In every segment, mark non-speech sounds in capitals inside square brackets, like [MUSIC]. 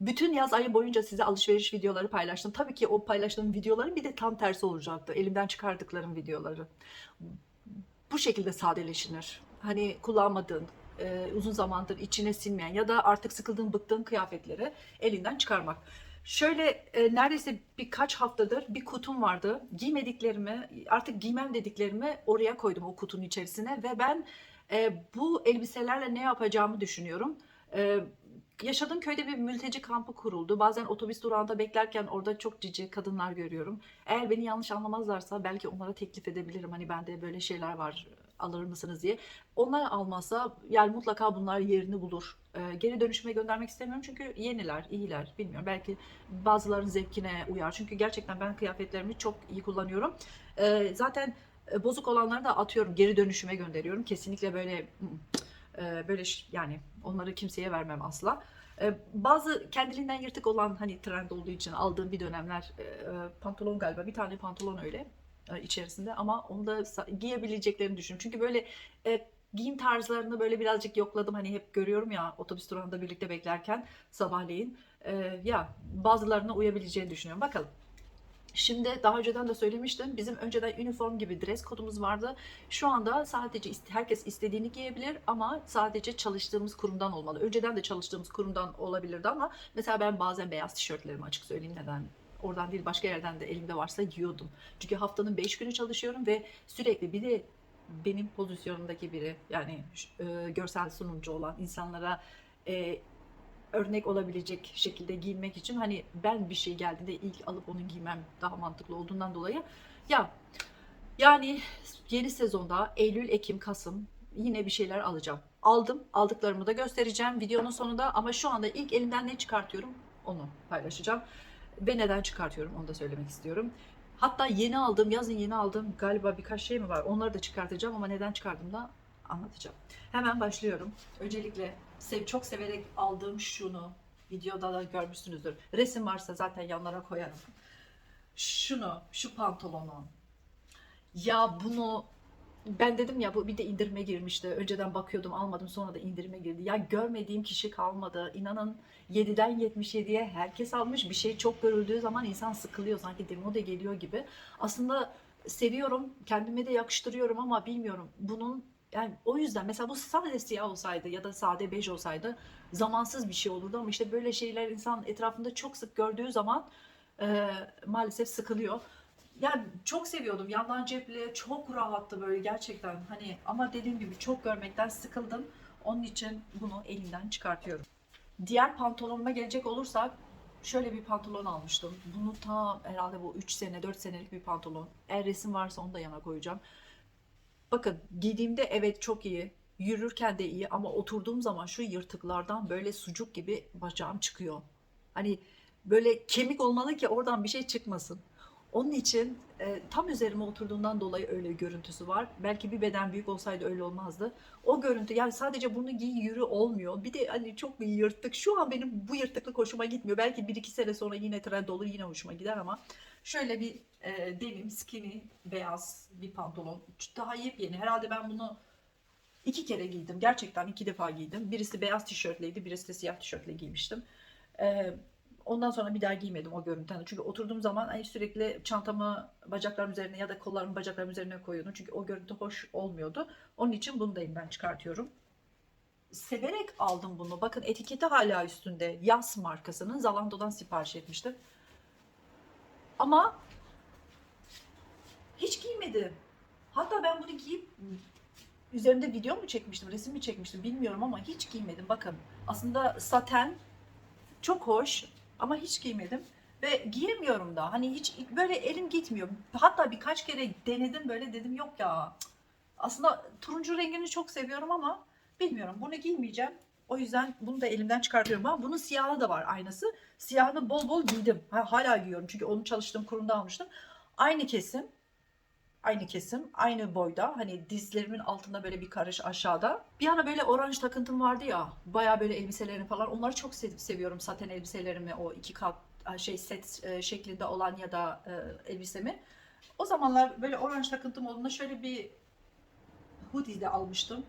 Bütün yaz ayı boyunca size alışveriş videoları paylaştım. Tabii ki o paylaştığım videoların bir de tam tersi olacaktı. Elimden çıkardıklarım videoları. Bu şekilde sadeleşinir. Hani kullanmadığın, e, uzun zamandır içine sinmeyen ya da artık sıkıldığın, bıktığın kıyafetleri elinden çıkarmak. Şöyle e, neredeyse birkaç haftadır bir kutum vardı. Giymediklerimi, artık giymem dediklerimi oraya koydum o kutunun içerisine ve ben e, bu elbiselerle ne yapacağımı düşünüyorum. E, yaşadığım köyde bir mülteci kampı kuruldu. Bazen otobüs durağında beklerken orada çok cici kadınlar görüyorum. Eğer beni yanlış anlamazlarsa belki onlara teklif edebilirim. Hani bende böyle şeyler var alır mısınız diye. Onlar almazsa yani mutlaka bunlar yerini bulur. Ee, geri dönüşüme göndermek istemiyorum çünkü yeniler, iyiler. Bilmiyorum belki bazılarının zevkine uyar. Çünkü gerçekten ben kıyafetlerimi çok iyi kullanıyorum. Ee, zaten e, bozuk olanları da atıyorum, geri dönüşüme gönderiyorum. Kesinlikle böyle e, böyle yani onları kimseye vermem asla. E, Bazı kendiliğinden yırtık olan hani trend olduğu için aldığım bir dönemler e, e, pantolon galiba bir tane pantolon öyle e, içerisinde ama onu da giyebileceklerini düşünüyorum. Çünkü böyle e, giyim tarzlarını böyle birazcık yokladım. Hani hep görüyorum ya otobüs durağında birlikte beklerken sabahleyin. E, ya bazılarına uyabileceğini düşünüyorum. Bakalım. Şimdi daha önceden de söylemiştim. Bizim önceden üniform gibi dress kodumuz vardı. Şu anda sadece herkes istediğini giyebilir ama sadece çalıştığımız kurumdan olmalı. Önceden de çalıştığımız kurumdan olabilirdi ama mesela ben bazen beyaz tişörtlerimi açık söyleyeyim neden oradan değil başka yerden de elimde varsa giyiyordum. Çünkü haftanın 5 günü çalışıyorum ve sürekli bir de benim pozisyonumdaki biri yani e, görsel sunumcu olan insanlara e, örnek olabilecek şekilde giyinmek için hani ben bir şey geldiğinde ilk alıp onu giymem daha mantıklı olduğundan dolayı ya yani yeni sezonda Eylül, Ekim, Kasım yine bir şeyler alacağım. Aldım. Aldıklarımı da göstereceğim videonun sonunda ama şu anda ilk elimden ne çıkartıyorum onu paylaşacağım. Ve neden çıkartıyorum onu da söylemek istiyorum. Hatta yeni aldığım, yazın yeni aldığım galiba birkaç şey mi var? Onları da çıkartacağım ama neden çıkardım da anlatacağım. Hemen başlıyorum. Öncelikle çok severek aldığım şunu videoda da görmüşsünüzdür. Resim varsa zaten yanlara koyarım. Şunu, şu pantolonu. Ya bunu ben dedim ya bu bir de indirime girmişti. Önceden bakıyordum almadım sonra da indirime girdi. Ya görmediğim kişi kalmadı. İnanın 7'den 77'ye herkes almış. Bir şey çok görüldüğü zaman insan sıkılıyor sanki demode geliyor gibi. Aslında seviyorum, kendime de yakıştırıyorum ama bilmiyorum. Bunun yani o yüzden mesela bu sade siyah olsaydı ya da sade bej olsaydı zamansız bir şey olurdu ama işte böyle şeyler insan etrafında çok sık gördüğü zaman e, maalesef sıkılıyor. Yani çok seviyordum. Yandan cepli çok rahattı böyle gerçekten. Hani ama dediğim gibi çok görmekten sıkıldım. Onun için bunu elimden çıkartıyorum. Diğer pantolonuma gelecek olursak şöyle bir pantolon almıştım. Bunu tam herhalde bu 3 sene 4 senelik bir pantolon. Eğer resim varsa onu da yana koyacağım. Bakın giydiğimde evet çok iyi. Yürürken de iyi ama oturduğum zaman şu yırtıklardan böyle sucuk gibi bacağım çıkıyor. Hani böyle kemik olmalı ki oradan bir şey çıkmasın. Onun için e, tam üzerime oturduğundan dolayı öyle görüntüsü var. Belki bir beden büyük olsaydı öyle olmazdı. O görüntü yani sadece bunu giy yürü olmuyor. Bir de hani çok bir yırtık. Şu an benim bu yırtıklık hoşuma gitmiyor. Belki bir iki sene sonra yine trend olur yine hoşuma gider ama şöyle bir e, denim skinny beyaz bir pantolon. Daha yepyeni. Herhalde ben bunu iki kere giydim. Gerçekten iki defa giydim. Birisi beyaz tişörtleydi, birisi de siyah tişörtle giymiştim. E, ondan sonra bir daha giymedim o görüntüden. Çünkü oturduğum zaman hani sürekli çantamı bacaklarım üzerine ya da kollarımı bacaklarım üzerine koyuyordum. Çünkü o görüntü hoş olmuyordu. Onun için bunu da elimden çıkartıyorum. Severek aldım bunu. Bakın etiketi hala üstünde. Yas markasının Zalando'dan sipariş etmiştim. Ama hiç giymedim. Hatta ben bunu giyip üzerinde video mu çekmiştim, resim mi çekmiştim bilmiyorum ama hiç giymedim. Bakın aslında saten çok hoş ama hiç giymedim ve giyemiyorum da. Hani hiç böyle elim gitmiyor. Hatta birkaç kere denedim böyle dedim yok ya. Aslında turuncu rengini çok seviyorum ama bilmiyorum. Bunu giymeyeceğim. O yüzden bunu da elimden çıkartıyorum ama bunun siyahı da var aynası. Siyahını bol bol giydim. Ha, hala giyiyorum çünkü onu çalıştığım kurumda almıştım. Aynı kesim. Aynı kesim, aynı boyda. Hani dizlerimin altında böyle bir karış aşağıda. Bir ara böyle oranj takıntım vardı ya. Baya böyle elbiselerini falan. Onları çok sev- seviyorum. Saten elbiselerimi o iki kat şey set e, şeklinde olan ya da e, elbisemi. O zamanlar böyle oranj takıntım olduğunda şöyle bir hoodie de almıştım.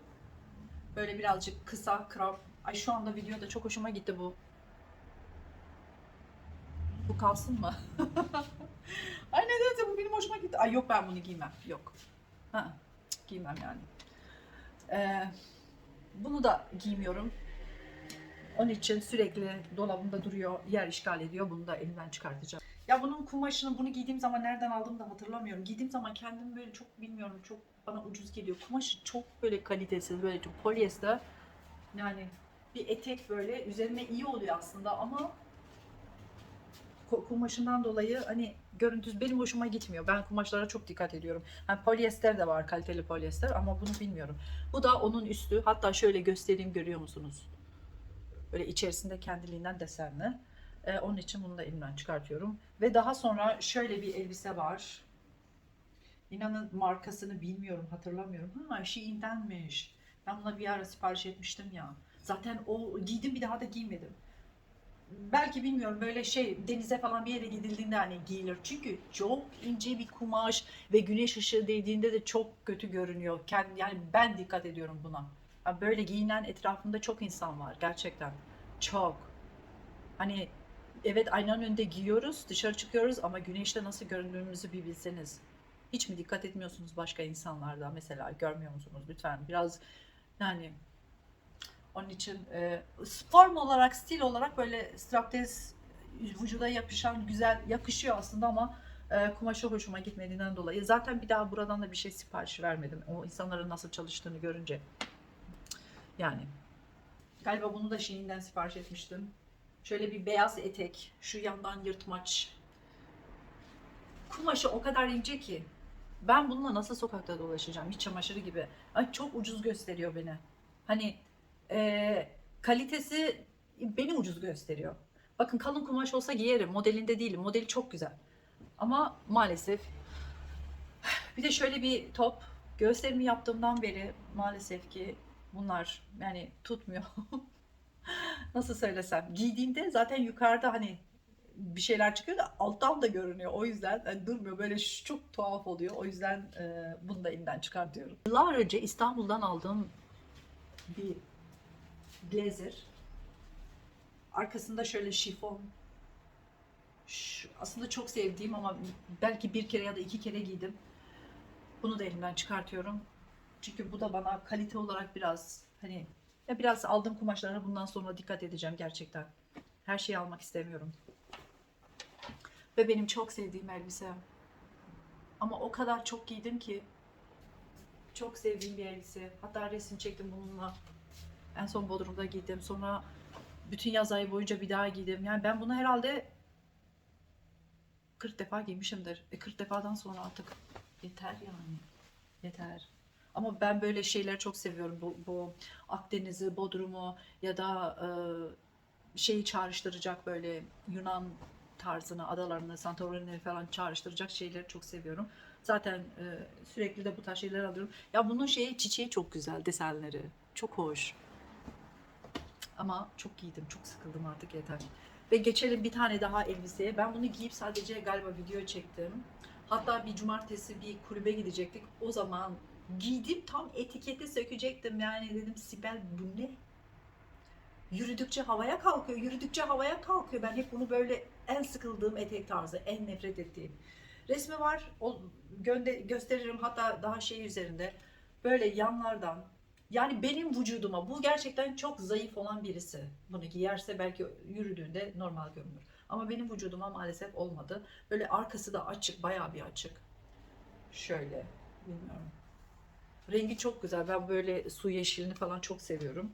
Böyle birazcık kısa, crop. Ay şu anda videoda çok hoşuma gitti bu. Bu kalsın mı? [LAUGHS] [LAUGHS] Ay nedense bu benim hoşuma gitti. Ay yok ben bunu giymem. Yok. Ha, giymem yani. Ee, bunu da giymiyorum. Onun için sürekli dolabımda duruyor, yer işgal ediyor. Bunu da elimden çıkartacağım. Ya bunun kumaşını, bunu giydiğim zaman nereden aldığımı da hatırlamıyorum. Giydiğim zaman kendimi böyle çok bilmiyorum, çok bana ucuz geliyor. Kumaşı çok böyle kalitesiz, böyle çok polyester. Yani bir etek böyle üzerine iyi oluyor aslında ama ku- kumaşından dolayı hani görüntüsü benim hoşuma gitmiyor. Ben kumaşlara çok dikkat ediyorum. Hani polyester de var, kaliteli polyester ama bunu bilmiyorum. Bu da onun üstü. Hatta şöyle göstereyim görüyor musunuz? Böyle içerisinde kendiliğinden desenli. Ee, onun için bunu da elimden çıkartıyorum. Ve daha sonra şöyle bir elbise var. İnanın markasını bilmiyorum, hatırlamıyorum. Ha, Shein'denmiş. Ben buna bir ara sipariş etmiştim ya. Zaten o giydim bir daha da giymedim. Belki bilmiyorum böyle şey denize falan bir yere gidildiğinde hani giyilir. Çünkü çok ince bir kumaş ve güneş ışığı değdiğinde de çok kötü görünüyor. Kendi, yani ben dikkat ediyorum buna. Böyle giyinen etrafımda çok insan var gerçekten. Çok. Hani evet aynanın önünde giyiyoruz, dışarı çıkıyoruz ama güneşte nasıl göründüğümüzü bir bilseniz. Hiç mi dikkat etmiyorsunuz başka insanlarda mesela görmüyor musunuz lütfen biraz yani onun için e, form olarak stil olarak böyle strapless vücuda yapışan güzel yakışıyor aslında ama e, kumaşı hoşuma gitmediğinden dolayı zaten bir daha buradan da bir şey sipariş vermedim o insanların nasıl çalıştığını görünce yani galiba bunu da Shein'den sipariş etmiştim şöyle bir beyaz etek şu yandan yırtmaç kumaşı o kadar ince ki ben bununla nasıl sokakta dolaşacağım? İç çamaşırı gibi. Ay çok ucuz gösteriyor beni. Hani e, kalitesi beni ucuz gösteriyor. Bakın kalın kumaş olsa giyerim. Modelinde değilim. Modeli çok güzel. Ama maalesef bir de şöyle bir top gösterimi yaptığımdan beri maalesef ki bunlar yani tutmuyor. [LAUGHS] Nasıl söylesem giydiğimde zaten yukarıda hani bir şeyler çıkıyor da alttan da görünüyor. O yüzden hani durmuyor. Böyle çok tuhaf oluyor. O yüzden e, bunu da elimden çıkartıyorum. Yıllar önce İstanbul'dan aldığım bir blazer. Arkasında şöyle şifon. Şu, aslında çok sevdiğim ama belki bir kere ya da iki kere giydim. Bunu da elimden çıkartıyorum. Çünkü bu da bana kalite olarak biraz hani ya biraz aldığım kumaşlara bundan sonra dikkat edeceğim gerçekten. Her şeyi almak istemiyorum. Ve benim çok sevdiğim elbise. Ama o kadar çok giydim ki çok sevdiğim bir elbise. Hatta resim çektim bununla. En son Bodrum'da giydim. Sonra bütün yaz ayı boyunca bir daha giydim. Yani ben bunu herhalde 40 defa giymişimdir. E 40 defadan sonra artık yeter yani. Yeter. Ama ben böyle şeyleri çok seviyorum. Bu, bu Akdeniz'i, Bodrum'u ya da e, şeyi çağrıştıracak böyle Yunan tarzını, adalarını, Santorini'ni falan çağrıştıracak şeyleri çok seviyorum. Zaten e, sürekli de bu tarz şeyler alıyorum. Ya bunun şeyi çiçeği çok güzel, desenleri. Çok hoş. Ama çok giydim, çok sıkıldım artık yeter. Ve geçelim bir tane daha elbiseye. Ben bunu giyip sadece galiba video çektim. Hatta bir cumartesi bir kulübe gidecektik. O zaman giydim tam etiketi sökecektim. Yani dedim Sibel bu ne? Yürüdükçe havaya kalkıyor, yürüdükçe havaya kalkıyor. Ben hep bunu böyle en sıkıldığım etek tarzı, en nefret ettiğim. Resmi var, o gönde gösteririm hatta daha şey üzerinde. Böyle yanlardan, yani benim vücuduma bu gerçekten çok zayıf olan birisi. Bunu giyerse belki yürüdüğünde normal görünür. Ama benim vücuduma maalesef olmadı. Böyle arkası da açık, bayağı bir açık. Şöyle, bilmiyorum. Rengi çok güzel. Ben böyle su yeşilini falan çok seviyorum.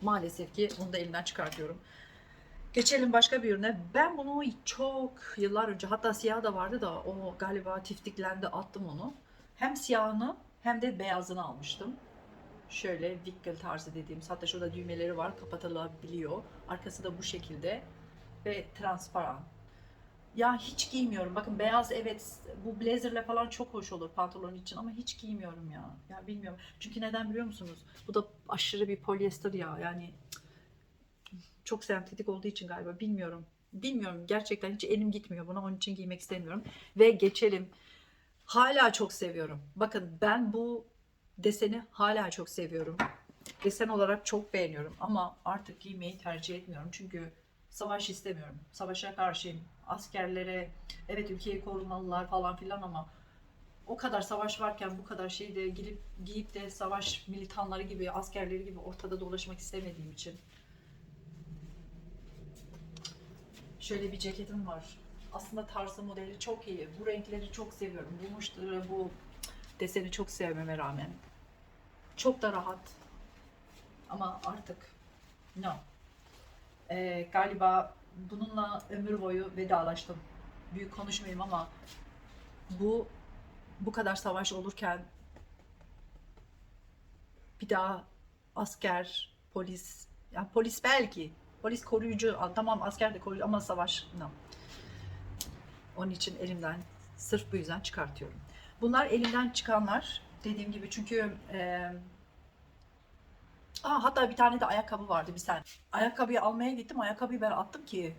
Maalesef ki bunu da elimden çıkartıyorum. Geçelim başka bir ürüne. Ben bunu çok yıllar önce hatta siyah da vardı da o galiba tiftiklendi attım onu. Hem siyahını hem de beyazını almıştım. Şöyle wickel tarzı dediğimiz hatta şurada düğmeleri var kapatılabiliyor. Arkası da bu şekilde ve transparan. Ya hiç giymiyorum. Bakın beyaz evet bu blazerle falan çok hoş olur pantolon için ama hiç giymiyorum ya. Ya bilmiyorum. Çünkü neden biliyor musunuz? Bu da aşırı bir polyester ya. Yani çok sentetik olduğu için galiba bilmiyorum. Bilmiyorum gerçekten hiç elim gitmiyor buna onun için giymek istemiyorum. Ve geçelim. Hala çok seviyorum. Bakın ben bu deseni hala çok seviyorum. Desen olarak çok beğeniyorum ama artık giymeyi tercih etmiyorum. Çünkü Savaş istemiyorum. Savaşa karşıyım. Askerlere evet ülkeyi korumalılar falan filan ama o kadar savaş varken bu kadar şeyi de gidip giyip de savaş militanları gibi, askerleri gibi ortada dolaşmak istemediğim için. Şöyle bir ceketim var. Aslında tarzı modeli çok iyi. Bu renkleri çok seviyorum. Bu muşturu, bu deseni çok sevmeme rağmen. Çok da rahat. Ama artık no. Ee, galiba bununla ömür boyu vedalaştım. Büyük konuşmayayım ama bu bu kadar savaş olurken bir daha asker, polis, ya polis belki, polis koruyucu, tamam asker de koruyucu ama savaş, no. Onun için elimden, sırf bu yüzden çıkartıyorum. Bunlar elimden çıkanlar, dediğim gibi çünkü e, Aa, hatta bir tane de ayakkabı vardı bir sen. Ayakkabıyı almaya gittim, ayakkabıyı ben attım ki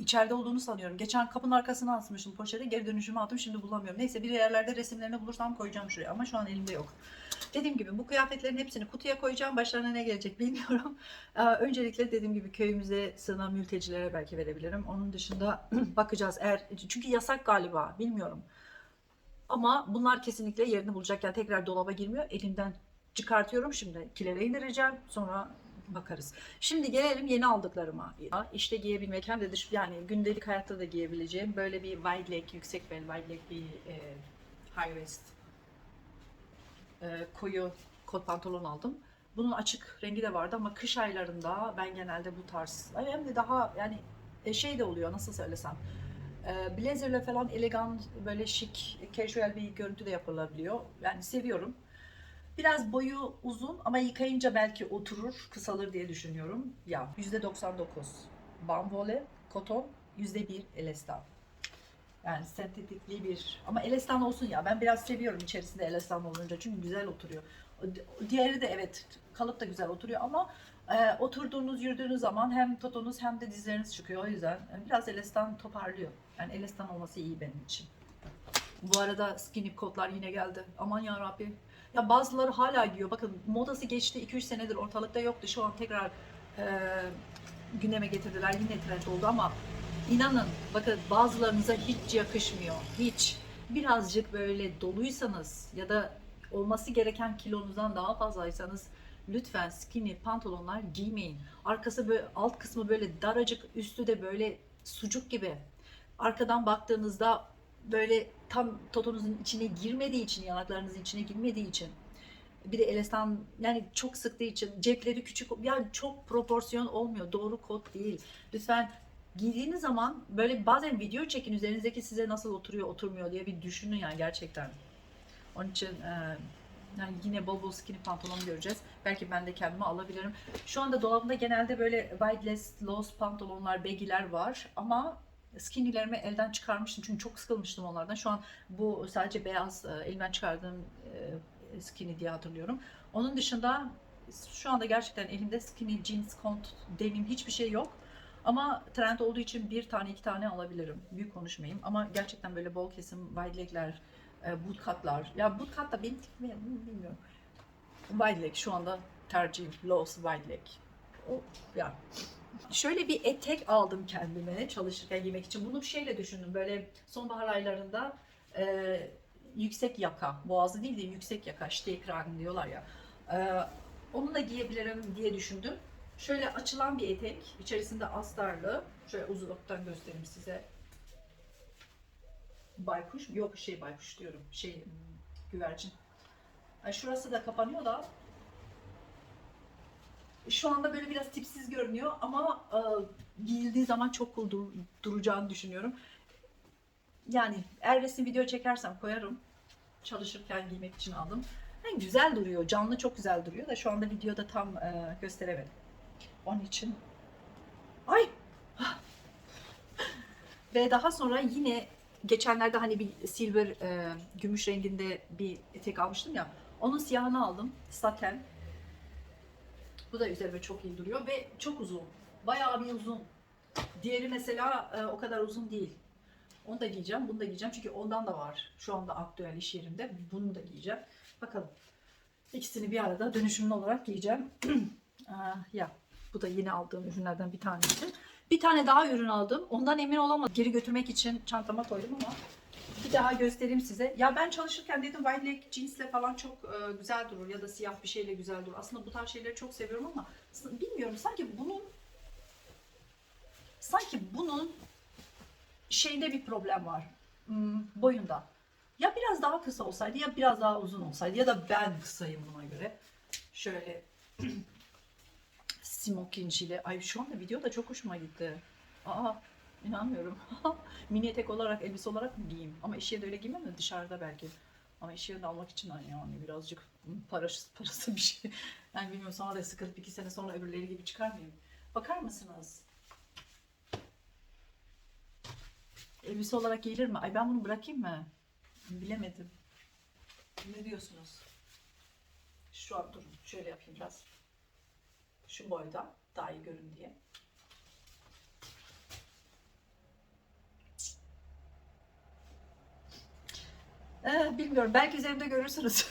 içeride olduğunu sanıyorum. Geçen kapının arkasına asmışım poşete. Geri dönüşümü attım. Şimdi bulamıyorum. Neyse bir yerlerde resimlerini bulursam koyacağım şuraya. Ama şu an elimde yok. Dediğim gibi bu kıyafetlerin hepsini kutuya koyacağım. Başlarına ne gelecek bilmiyorum. [LAUGHS] Ee, öncelikle dediğim gibi köyümüze sığınan mültecilere belki verebilirim. Onun dışında [CLEARS THROAT] bakacağız. Eğer çünkü yasak galiba. Bilmiyorum. Ama bunlar kesinlikle yerini bulacak. Yani tekrar dolaba girmiyor. Elimden çıkartıyorum şimdi. Kilere indireceğim. Sonra bakarız. Şimdi gelelim yeni aldıklarıma. İşte giyebilmek hem de dış yani gündelik hayatta da giyebileceğim böyle bir wide leg, yüksek bel wide leg bir e, high waist e, koyu kot pantolon aldım. Bunun açık rengi de vardı ama kış aylarında ben genelde bu tarz hem de daha yani e, şey de oluyor nasıl söylesem e, blazerle falan elegan böyle şık casual bir görüntü de yapılabiliyor. Yani seviyorum. Biraz boyu uzun ama yıkayınca belki oturur, kısalır diye düşünüyorum. Ya %99 bambole, koton, %1 elestan. Yani sentetikli bir ama elestan olsun ya. Ben biraz seviyorum içerisinde elestan olunca çünkü güzel oturuyor. Diğeri de evet kalıp da güzel oturuyor ama e, oturduğunuz, yürüdüğünüz zaman hem totonuz hem de dizleriniz çıkıyor. O yüzden e, biraz elestan toparlıyor. Yani elestan olması iyi benim için. Bu arada skinny kotlar yine geldi. Aman ya Rabbi. Ya bazıları hala giyiyor. Bakın modası geçti 2-3 senedir ortalıkta yoktu. Şu an tekrar e, gündeme getirdiler. Yine trend oldu ama inanın bakın bazılarınıza hiç yakışmıyor. Hiç. Birazcık böyle doluysanız ya da olması gereken kilonuzdan daha fazlaysanız lütfen skinny pantolonlar giymeyin. Arkası böyle alt kısmı böyle daracık, üstü de böyle sucuk gibi. Arkadan baktığınızda böyle tam totonuzun içine girmediği için, yanaklarınızın içine girmediği için bir de elestan yani çok sıktığı için cepleri küçük yani çok proporsiyon olmuyor. Doğru kot değil. Lütfen giydiğiniz zaman böyle bazen video çekin üzerinizdeki size nasıl oturuyor oturmuyor diye bir düşünün yani gerçekten. Onun için e, yani yine bol bol skinny pantolon göreceğiz. Belki ben de kendime alabilirim. Şu anda dolabımda genelde böyle wideless, loose pantolonlar, baggy'ler var ama skinny'lerimi elden çıkarmıştım çünkü çok sıkılmıştım onlardan. Şu an bu sadece beyaz e, elimden çıkardığım e, skinny diye hatırlıyorum. Onun dışında şu anda gerçekten elimde skinny jeans, kont, denim hiçbir şey yok. Ama trend olduğu için bir tane iki tane alabilirim. Büyük konuşmayayım ama gerçekten böyle bol kesim wide legler, e, bootcutlar. Ya bootcut da benim tipime mi bilmiyorum. Wide leg şu anda tercihim. Low wide leg. O, ya Şöyle bir etek aldım kendime çalışırken giymek için. Bunu şeyle düşündüm böyle sonbahar aylarında e, yüksek yaka, boğazı değil de yüksek yaka, Stehkragen diyorlar ya. E, onu da giyebilirim diye düşündüm. Şöyle açılan bir etek, içerisinde astarlı. Şöyle uzaktan göstereyim size. Baykuş, yok şey baykuş diyorum, şey hmm, güvercin. Ay şurası da kapanıyor da şu anda böyle biraz tipsiz görünüyor ama e, giyildiği zaman çok cool dur- duracağını düşünüyorum. Yani eğer resim video çekersem koyarım. Çalışırken giymek için aldım. Yani güzel duruyor, canlı çok güzel duruyor da şu anda videoda tam e, gösteremedim. Onun için ay ve daha sonra yine geçenlerde hani bir silver e, gümüş renginde bir etek almıştım ya. Onun siyahını aldım. Saten. Bu da üzerime çok iyi duruyor ve çok uzun. Bayağı bir uzun. Diğeri mesela e, o kadar uzun değil. Onu da giyeceğim, bunu da giyeceğim çünkü ondan da var. Şu anda aktüel iş yerimde. Bunu da giyeceğim. Bakalım. İkisini bir arada dönüşümlü olarak giyeceğim. Aa, [CLEARS THROAT] ya. Bu da yeni aldığım ürünlerden bir tanesi. Bir tane daha ürün aldım. Ondan emin olamadım. Geri götürmek için çantama koydum ama bir daha göstereyim size. Ya ben çalışırken dedim wide leg jeansle falan çok e, güzel durur ya da siyah bir şeyle güzel durur. Aslında bu tarz şeyleri çok seviyorum ama bilmiyorum sanki bunun sanki bunun şeyde bir problem var. Hmm, boyunda. Ya biraz daha kısa olsaydı ya biraz daha uzun olsaydı ya da ben kısayım buna göre. Şöyle [CLEARS THROAT] smokinciyle. Ay şu anda video da çok hoşuma gitti. Aa inanmıyorum. [LAUGHS] Mini etek olarak, elbise olarak mı giyeyim? Ama iş yerinde öyle giymem de dışarıda belki. Ama iş yerinde almak için hani yani birazcık parası, [LAUGHS] parası bir şey. Yani bilmiyorum sonra da sıkılıp iki sene sonra öbürleri gibi çıkar mıyım? Bakar mısınız? Elbise olarak giyilir mi? Ay ben bunu bırakayım mı? Bilemedim. Ne diyorsunuz? Şu an durun. Şöyle yapayım biraz. Şu boyda daha iyi görün diye. Ee, bilmiyorum. Belki üzerimde görürsünüz.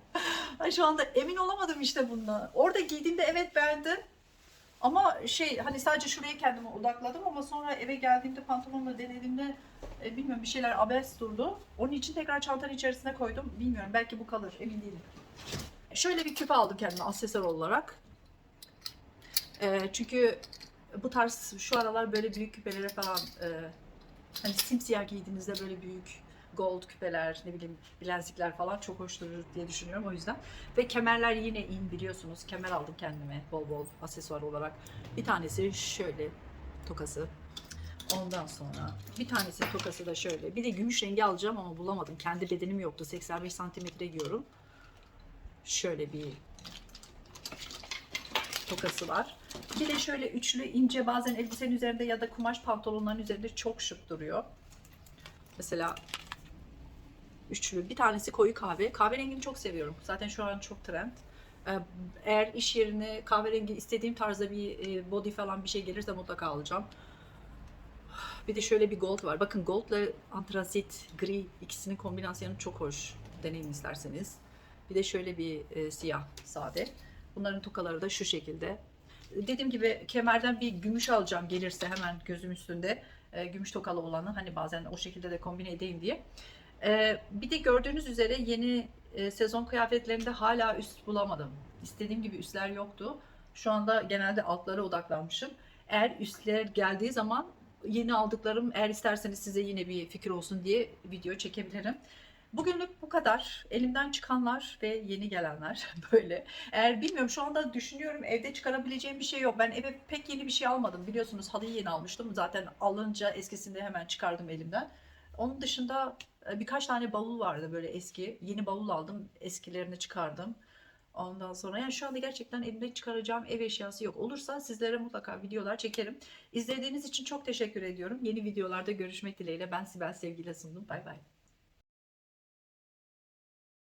[LAUGHS] Şu anda emin olamadım işte bundan. Orada giydiğimde evet beğendim. Ama şey hani sadece şuraya kendime odakladım ama sonra eve geldiğimde pantolonla denediğimde e, bilmiyorum bir şeyler abes durdu. Onun için tekrar çantanın içerisine koydum. Bilmiyorum belki bu kalır emin değilim. Şöyle bir küpe aldım kendime aksesuar olarak. E, çünkü bu tarz şu aralar böyle büyük küpelere falan e, hani simsiyah giydiğinizde böyle büyük gold küpeler, ne bileyim bilezikler falan çok hoş durur diye düşünüyorum o yüzden. Ve kemerler yine in biliyorsunuz. Kemer aldım kendime bol bol aksesuar olarak. Bir tanesi şöyle tokası. Ondan sonra bir tanesi tokası da şöyle. Bir de gümüş rengi alacağım ama bulamadım. Kendi bedenim yoktu. 85 santimetre giyiyorum. Şöyle bir tokası var. Bir de şöyle üçlü ince bazen elbisenin üzerinde ya da kumaş pantolonların üzerinde çok şık duruyor. Mesela üçlü. Bir tanesi koyu kahve. Kahverengini çok seviyorum. Zaten şu an çok trend. Ee, Eğer iş yerine kahverengi istediğim tarzda bir e, body falan bir şey gelirse mutlaka alacağım. Bir de şöyle bir gold var. Bakın goldla antrazit, gri ikisinin kombinasyonu çok hoş. Deneyin isterseniz. Bir de şöyle bir e, siyah sade. Bunların tokaları da şu şekilde. Dediğim gibi kemerden bir gümüş alacağım gelirse hemen gözüm üstünde. E, gümüş tokalı olanı hani bazen o şekilde de kombine edeyim diye. E, bir de gördüğünüz üzere yeni e, sezon kıyafetlerinde hala üst bulamadım. İstediğim gibi üstler yoktu. Şu anda genelde altlara odaklanmışım. Eğer üstler geldiği zaman yeni aldıklarım eğer isterseniz size yine bir fikir olsun diye video çekebilirim. Bugünlük bu kadar. Elimden çıkanlar ve yeni gelenler [LAUGHS] böyle. Eğer bilmiyorum şu anda düşünüyorum evde çıkarabileceğim bir şey yok. Ben eve pek yeni bir şey almadım. Biliyorsunuz halıyı yeni almıştım. Zaten alınca eskisinde hemen çıkardım elimden. Onun dışında e, birkaç tane bavul vardı böyle eski. Yeni bavul aldım. Eskilerini çıkardım. Ondan sonra yani şu anda gerçekten elimde çıkaracağım ev eşyası yok. Olursa sizlere mutlaka videolar çekerim. İzlediğiniz için çok teşekkür ediyorum. Yeni videolarda görüşmek dileğiyle. Ben Sibel Sevgi'yle sundum. Bay bay.